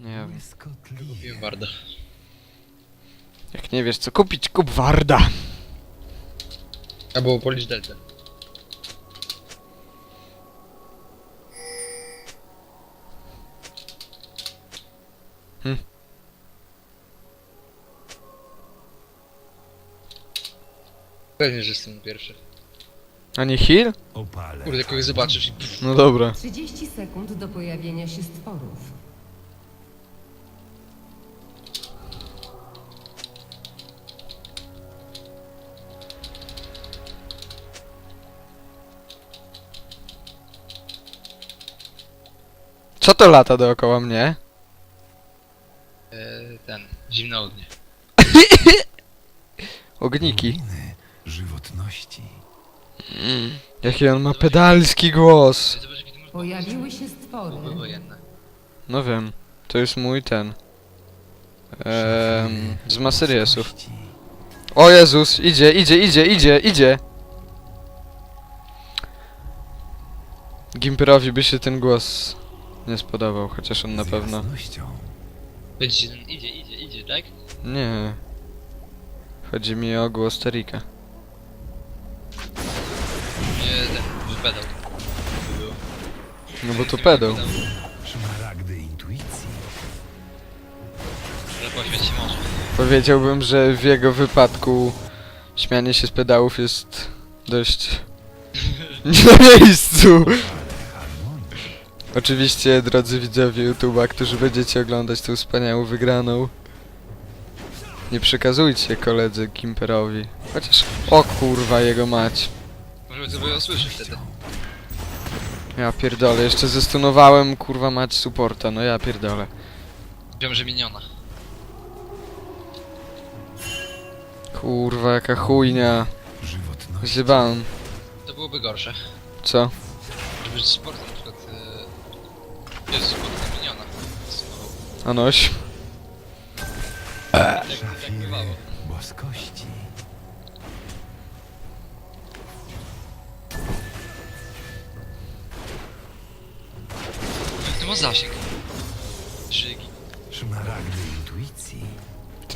Nie wiem. Kupiłem Warda. Jak nie wiesz co kupić, kup Warda. Albo policz Delta. Hm. Pewnie, że jestem pierwszy. A nie heal? Opale. Kurde, kogoś zobaczysz i pff, No dobra. 30 sekund do pojawienia się stworów. Co to lata dookoła mnie? e, ten, zimne ognie. Ogniki. Ruiny żywotności. Jaki on ma pedalski głos. Ale zobacz, jaki ty masz Pojawiły się stwory. wojenne. No wiem. To jest mój ten. Ehm, z. Ludzkości. O Jezus, idzie, idzie, idzie, idzie, idzie. Gimperowi by się ten głos nie spodobał, chociaż on na Z pewno. jasnością. Będzie idzie, idzie, idzie, tak? Nie. Chodzi mi o głos Terika. Nie, ten, że pedał. To było. No bo to pedał. Szmaragdy intuicji. Ale poświęć się może. Powiedziałbym, że w jego wypadku śmianie się z pedałów jest dość nie na miejscu. Oczywiście, drodzy widzowie YouTube'a, którzy będziecie oglądać tę wspaniałą wygraną, nie przekazujcie koledze Gimperowi. Chociaż, o kurwa, jego mać. Może sobie usłyszy wtedy. Ja pierdolę, jeszcze zestunowałem kurwa mać supporta, no ja pierdolę. Wiem, że miniona. Kurwa, jaka chujnia. Żywotność. Zjebałem. To byłoby gorsze. Co? Żeby sport na Anoś? Szafiry boskości. To ma zasięg? Żygi. Szmaragdy intuicji.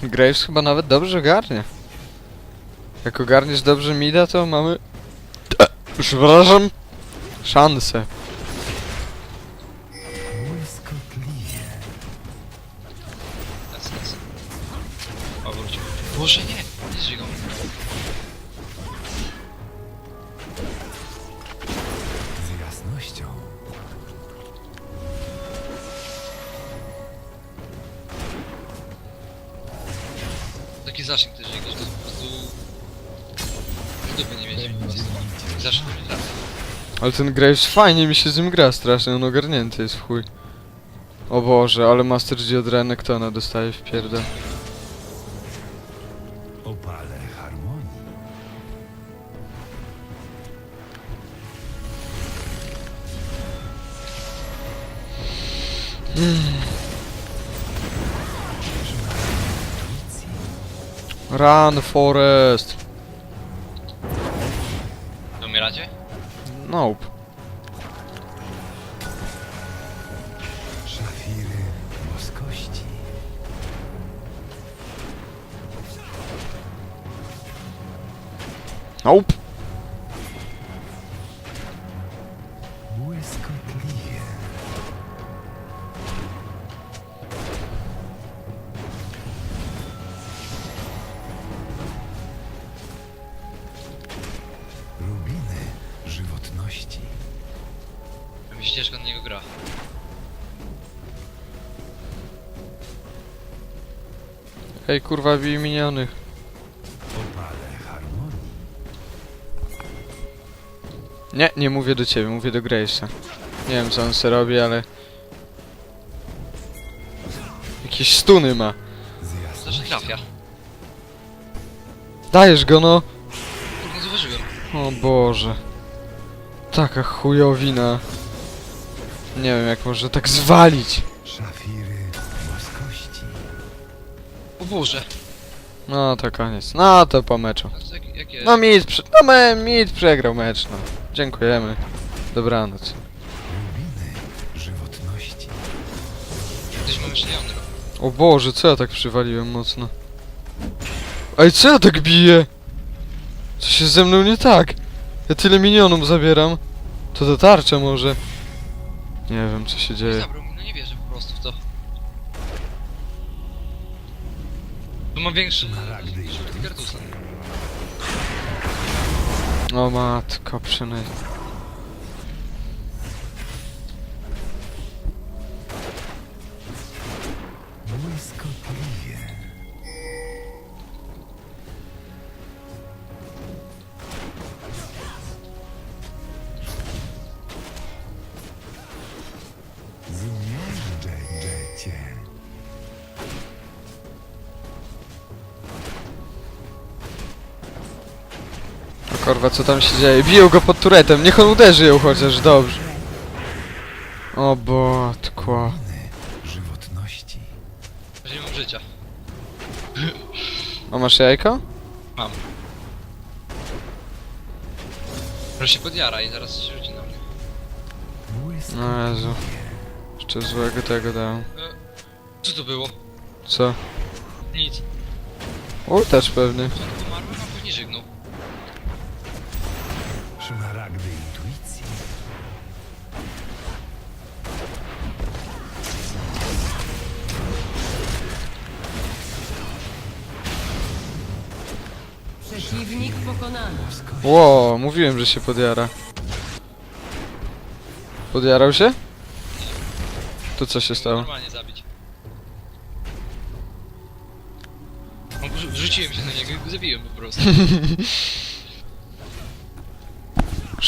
Ten Graves chyba nawet dobrze ogarnia. Jak ogarniesz dobrze mida, to mamy... Przepraszam. Szansę. O, wrócił. Boże, nie! Nie żygą. Z jasnością. Taki zasięg też że to po prostu... W nie wiedzie. po prostu. Zasięg nie trafia. Ale ten Graves fajnie mi się z nim gra strasznie, on ogarnięty jest w chuj. O Boże, ale Master G od Renektona dostaje w pierdol. Run, Forest! To umieracie? Nope. Szafiry boskości. Nope. A mi się ciężko na niego gra. Ej, kurwa, bij. Opale harmonii. Nie, nie mówię do ciebie, mówię do Gravesa. Nie wiem co on se robi, ale... Jakieś stuny ma. Z Zawsze jasnością. trafia. Dajesz go no! Kurde, zauważyłem. O Boże. Taka chujowina. Nie wiem jak można tak zwalić. Szafiry boskości. O Boże. No to koniec. No to po meczu. Jak, jakie... No Mid, prze no me, Mid przegrał mecz, no. Dziękujemy. Dobranoc. Rubiny żywotności. Ktoś mam jeszcze jądro. O Boże, co ja tak przywaliłem mocno? Ej, co ja tak biję? Co się ze mną nie tak? Ja tyle minionów zabieram. To do tarcza może. Nie wiem, co się dzieje. zabrał mi, no nie wierzę po prostu w to. Tu mam większy rzut. O matko, przynajmniej. Kurwa, co tam się dzieje? Biją go pod turetem, niech on uderzy ją chociaż, dobrze. O botko. Żywotności. Nie mam życia. A masz jajko? Mam. Że się podjara i zaraz się rzuci na mnie. No Jezu. Jeszcze złego tego dałem. E, co to było? Co? Nic. Ultacz pewnie. Początku umarłem, a później żygnął. Szmaragdy intuicji. Przeciwnik pokonany. Ło, mówiłem, że się podjara. Podjarał się? To co się stało? Normalnie zabić. No, się na niego i go zabiłem po prostu.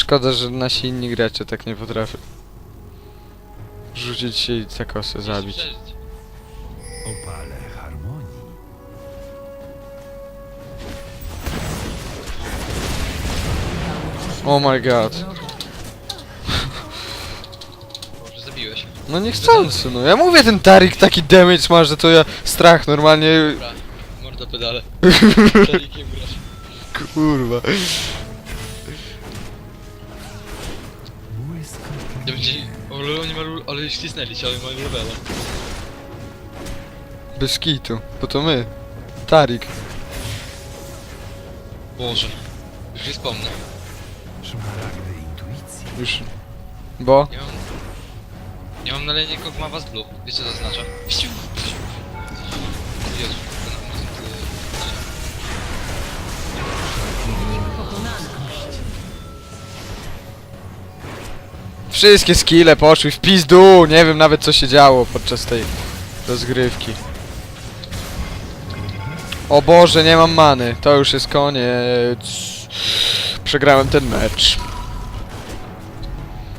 Szkoda, że nasi inni gracze tak nie potrafią. Rzucić się i za kosę zabić. Opale harmonii. Oh my god. Boże, zabiłeś. No niechcący, no. Ja mówię, ten Tarik taki damage ma, że to ja strach normalnie... Dobra, morda pedale. Czelikiem grasz. Kurwa. Ale ścisnęli się, ale mają levela. Bez kitu. Bo to my. Tarik. Boże. Już nie wspomnę. Szmaragdy intuicji. Już... Bo? Nie mam... Nie mam nalenia Kogmawa z Blue. Wiecie co to oznacza? Wsiu! Wszystkie skille poszły w pizdu. Nie wiem nawet co się działo podczas tej rozgrywki. O Boże, nie mam many. To już jest koniec. Przegrałem ten mecz.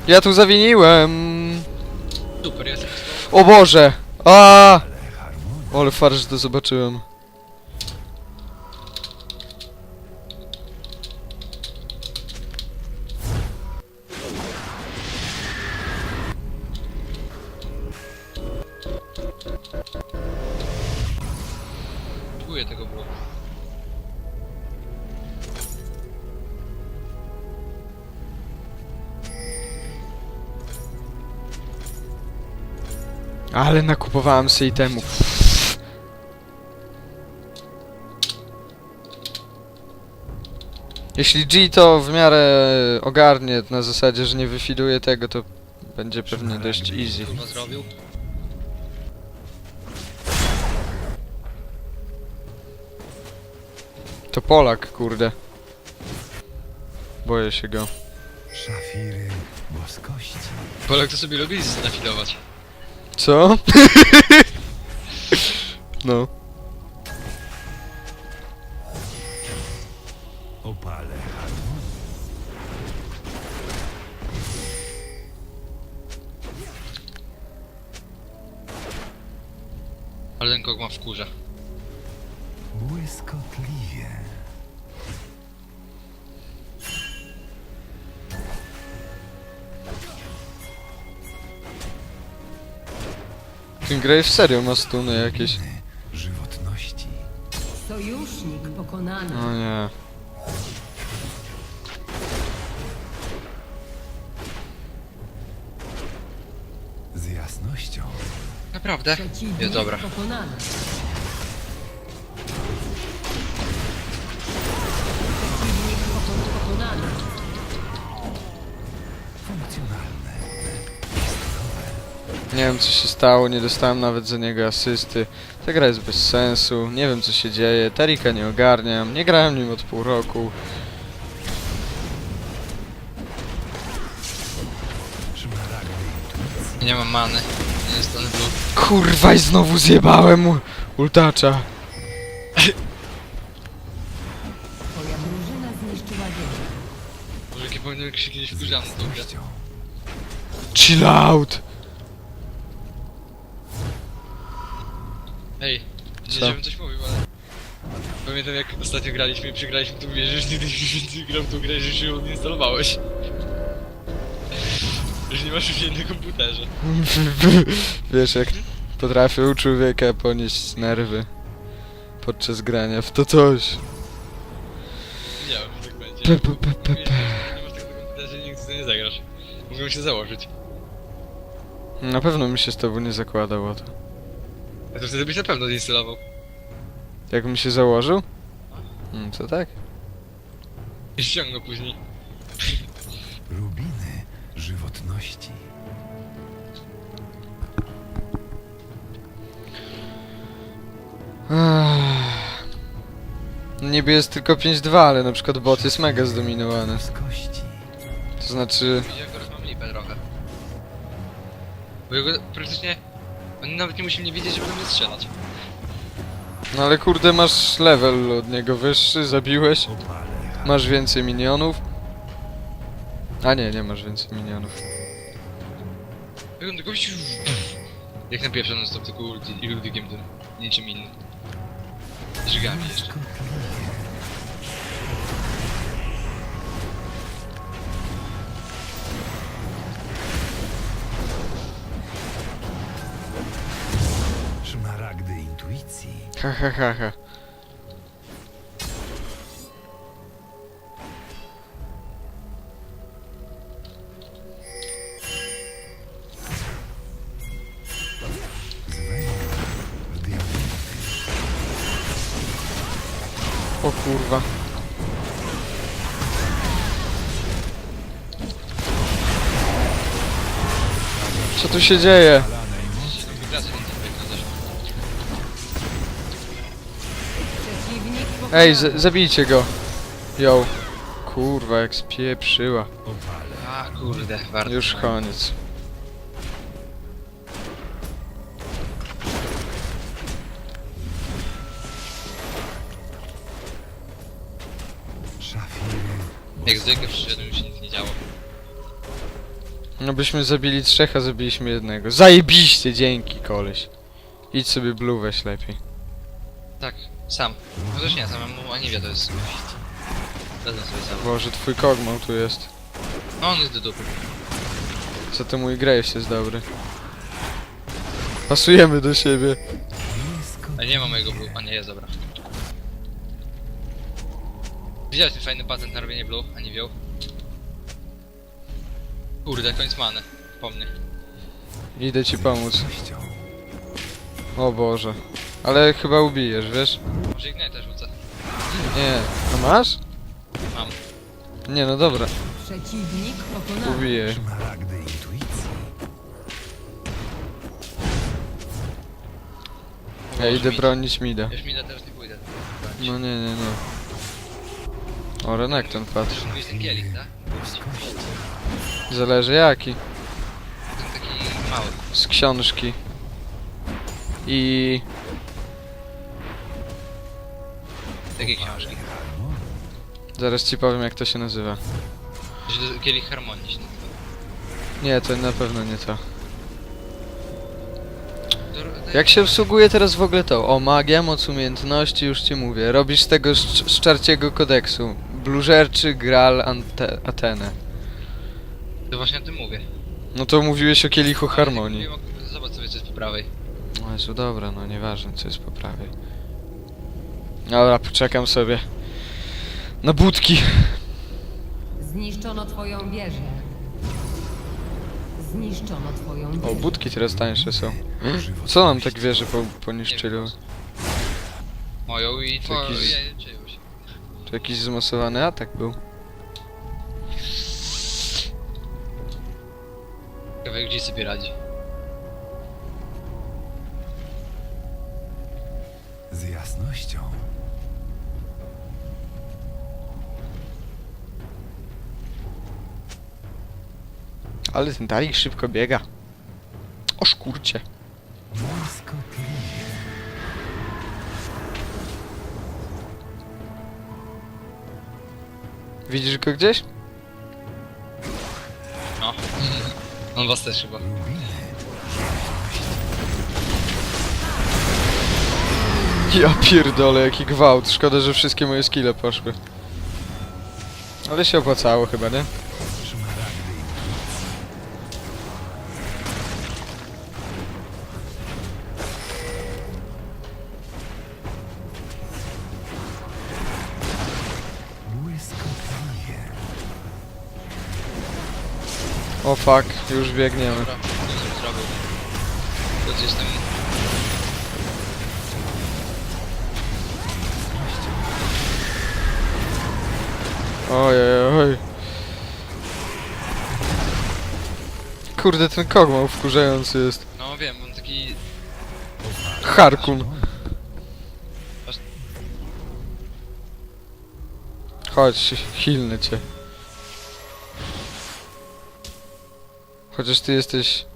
Ja tu zawiniłem. Super, O Boże. A! Fart, że to zobaczyłem. Ale nakupowałem sobie itemów. Jeśli G to w miarę ogarnie na zasadzie, że nie wyfiduje tego, to będzie pewnie dość easy. To Polak, kurde. Boję się go. Szafiry boskości. Polak to sobie lubi nafilować. Co? Grave serio ma stuny jakieś. Żywotności. Sojusznik pokonany. O nie. Z jasnością. Naprawdę? Przeciwnik Nie, dobra. pokonany. Nie wiem co się stało, nie dostałem nawet za niego asysty. Ta gra jest bez sensu, nie wiem co się dzieje, Tarika nie ogarniam, nie grałem nim od pół roku. Nie mam many. Nie zostanę blue. Kurwa i znowu zjebałem u- ultacza. Twoja drużyna zniszczyła wieżę. Może jakie powinien krzyknąć tą grę. Chill out! Ej, nie Co? żebym coś mówił, ale... Pamiętam jak ostatnio graliśmy i przegraliśmy tu wieżę, że nigdy więcej grał w tą grę, że się ją nie instalowałeś. Że nie masz już jej na komputerze. Wiesz jak potrafię u człowieka ponieść nerwy podczas grania w to coś. Wiedziałem, że tak będzie. Pe, pe, pe, pe, Mówiłeś, że Nie masz tego na komputerze i nigdy tym nie zagrasz. Mogę się założyć. Na pewno mi się z tobą nie zakładał o to. A to wtedy byś na pewno zinstalował. Jak mi się założył? Mm, to tak? I ściągnął później. Rubiny żywotności. Ech. Niby jest tylko 5-2, ale na przykład bot jest mega zdominowany. Boskości. To znaczy... Ja go mam lipę trochę. Bo jego praktycznie... Oni nawet nie musi mnie widzieć, żeby mnie strzelać. No ale kurde masz level od niego wyższy, zabiłeś, masz więcej minionów. A nie, nie masz więcej minionów. Jak on tylko... Jak na pierwsze non stop tylko ulti i ludikiem tym. Niczym innym. Żygami jeszcze. Ha ha ha ha. O kurwa. Co tu się dzieje? Ej, z- zabijcie go. Yo. Kurwa, jak spieprzyła. A kurde, warto. Już koniec. Jak zwykle przyszedłem już się nic nie działo. No byśmy zabili trzech, a zabiliśmy jednego. Zajebiście, dzięki koleś. Idź sobie blue weź lepiej. Tak, sam. No też nie, samemu Aniwia to jest. Dadzą sobie sam. Boże, twój kogmał tu jest. No on jest do dupy. Co to mój Graves jest dobry. Pasujemy do siebie. A nie ma mojego blue. A nie, jest dobra. Widziałeś ten fajny patent na robienie blue, a nie wziął? Kurde, koniec many. Po mnie. Idę ci pomóc. O Boże. Ale chyba ubijesz, wiesz? Może Ignite też rzucę. Nie. A masz? Mam. Nie, no dobra. Przeciwnik pokonany. Ubiję. Szmaragdy intuicji. Ja idę bronić mida. Już mi da teraz nie pójdę. No nie, nie, nie. O, Renekton patrz. Też mówisz ten kielich, tak? Zależy jaki. Ten taki mały. Z książki. I... Książki. Zaraz ci powiem jak to się nazywa. Że kielich harmonii się nazywa. Nie, to na pewno nie to. To- to- Jak się obsługuje teraz w ogóle to? O, magia, moc umiejętności, już ci mówię. Robisz z tego z, z czarciego kodeksu. Blużerczy, Gral, Ante, Atenę. To właśnie o tym mówię. No to mówiłeś o kielichu harmonii. Zobacz sobie co jest po prawej. O Jezu, dobra, no nieważne co jest po prawej. Dobra, poczekam sobie. Na budki. Zniszczono twoją wieżę. Zniszczono twoją O, wieżę. budki teraz tańsze są. Co nam tak wieże po, poniszczyły? Moją i twoją. Jakiś- Ja, czyjąś. To jakiś zmasowany atak był. Ciekawe gdzie sobie radzi. Z jasnością. Ale ten Dalik szybko biega. O szkurcie. Widzisz go gdzieś? No. On was też chyba. Ja pierdolę, jaki gwałt. Szkoda, że wszystkie moje skille poszły. Ale się opłacało chyba, nie? O fuck, już biegniemy. Dobra, co zrobił. To gdzieś tam... Ojej, oj. Kurde, ten kogmał wkurzający jest. No wiem, on taki... Harkun. Chodź, hilnę cię. Chociaż ty jesteś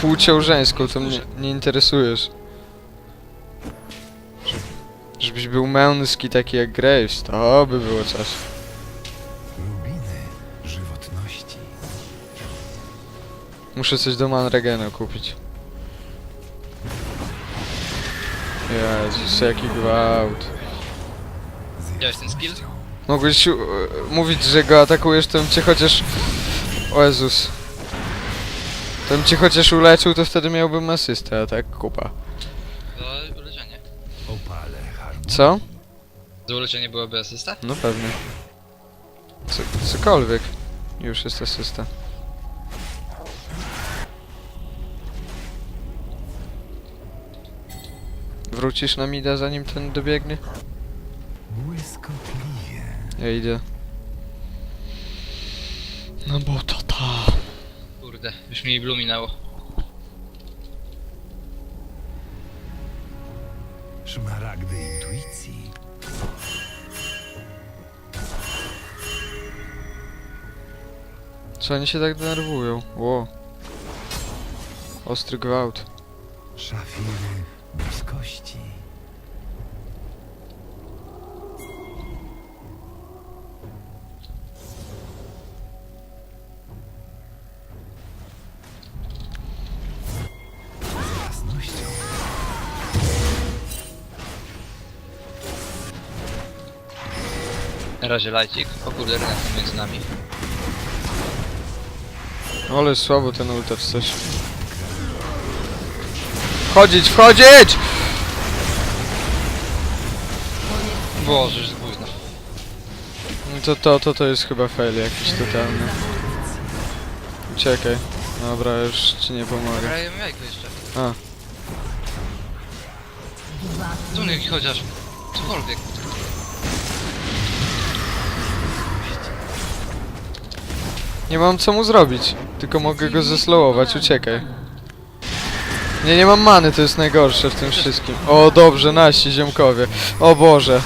płcią żeńską, to mnie nie interesujesz. Żebyś był męski taki jak Graves, to by było żywotności. Muszę coś do Manregena kupić. Jezus, jaki gwałt. Widziałeś ten skill? Mogłeś e, mówić, że go atakujesz, to bym cię chociaż... O Jezus. To bym cię chociaż uleczył, to wtedy miałbym asystę, a tak kupa. To uleczenie. Opale harmonii. Co? To uleczenie byłoby asysta? No pewnie. Co, cokolwiek. Już jest asysta. Wrócisz na mida zanim ten dobiegnie? Ja idę. No bo to ta. Kurde, już mi blue minęło. Szmaragdy intuicji. Co oni się tak denerwują? Ło. Ostry gwałt. Szafiry razie lajcik. O kurde, rynek między nami. Ale słabo ten ulter coś. Wchodzić, wchodzić! Boże, że późno. No To to, to, to jest chyba fail jakiś totalny. Uciekaj. Dobra, już ci nie pomogę. Grają jajko jeszcze. A, Dwa Tunek chociaż. Cokolwiek. Nie mam co mu zrobić. Tylko mogę go zeslowować, uciekaj. Nie, nie mam many, to jest najgorsze w tym wszystkim. O, dobrze, nasi ziomkowie. O Boże.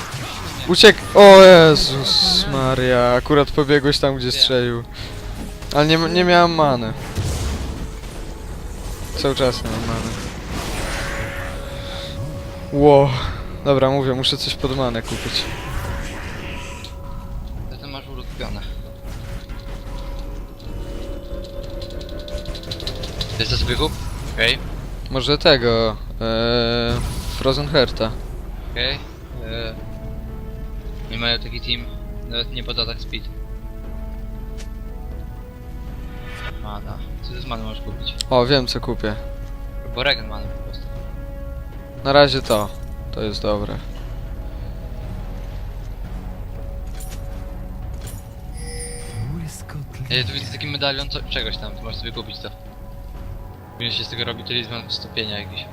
Uciek... O Jezus Maria, akurat pobiegłeś tam, gdzie strzelił. Ale nie, nie miałem many. Cały czas nie mam many. Ło. Dobra, mówię, muszę coś pod manę kupić. Jest kup? Okej, Może tego... Ee, Frozen Herta. okej. Eee, Nie mają taki team. Nawet nie pod atak speed. Mana. Co ty z mana możesz kupić? O, wiem co kupię. Bo regen mana po prostu. Na razie to. To jest dobre. Ej, tu widzę taki medalion co, czegoś tam, możesz sobie kupić to. Ile się z tego robi talizman stopienia jakiś.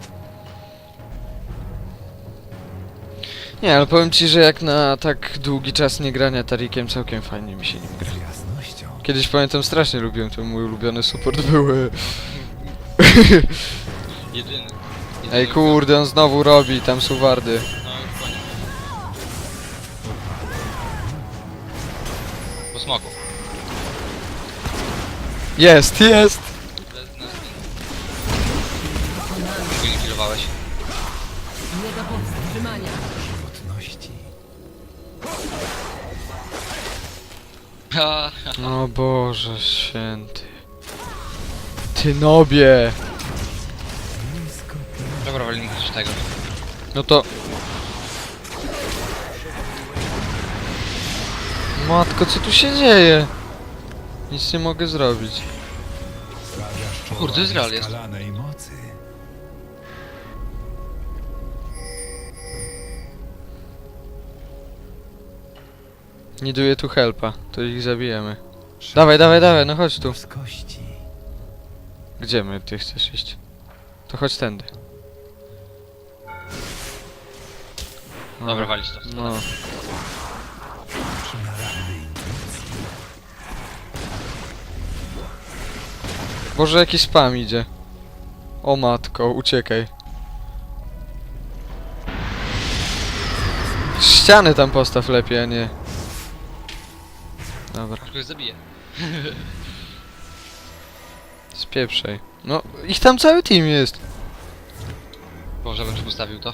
Nie, ale powiem ci, że jak na tak długi czas nie grania Tarikiem, całkiem fajnie mi się nim gra. Z jasnością. Kiedyś pamiętam strasznie lubiłem, to mój ulubiony support był. Jedyny. Jedyny Ej kurde, on znowu robi tam suwardy. No, już po nim. Po smoku. Jest, jest! Ha, O Boże święty. Ty nobie! Dobra, walimy coś tego. No to... Matko, co tu się dzieje? Nic nie mogę zrobić. Kurde, Izrael jest. mocy. Nie duję tu helpa, to ich zabijemy. Dawaj, dawaj, dawaj, no chodź tu. Ludzkości. Gdzie my ty chcesz iść? To chodź tędy. No, Dobra, walić to. No. Boże, jakiś spam idzie. O matko, uciekaj. Ściany tam postaw lepiej, a nie... Dobra, Kogoś zabiję. spieprzaj. No, ich tam cały team jest. Boże, bym tu postawił to.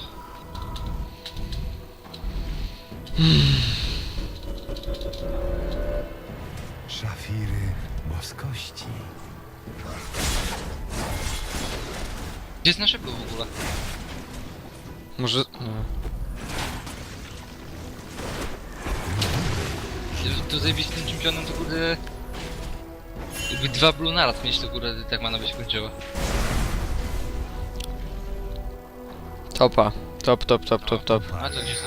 Szafiry boskości. Gdzie jest nasze w ogóle? Może... No. Tu zajebistym czempionem to kurde... Jakby dwa blue naraz mieć to kurde tak mana by się kończyła. Topa. Top, top, top, top, top. A gdzieś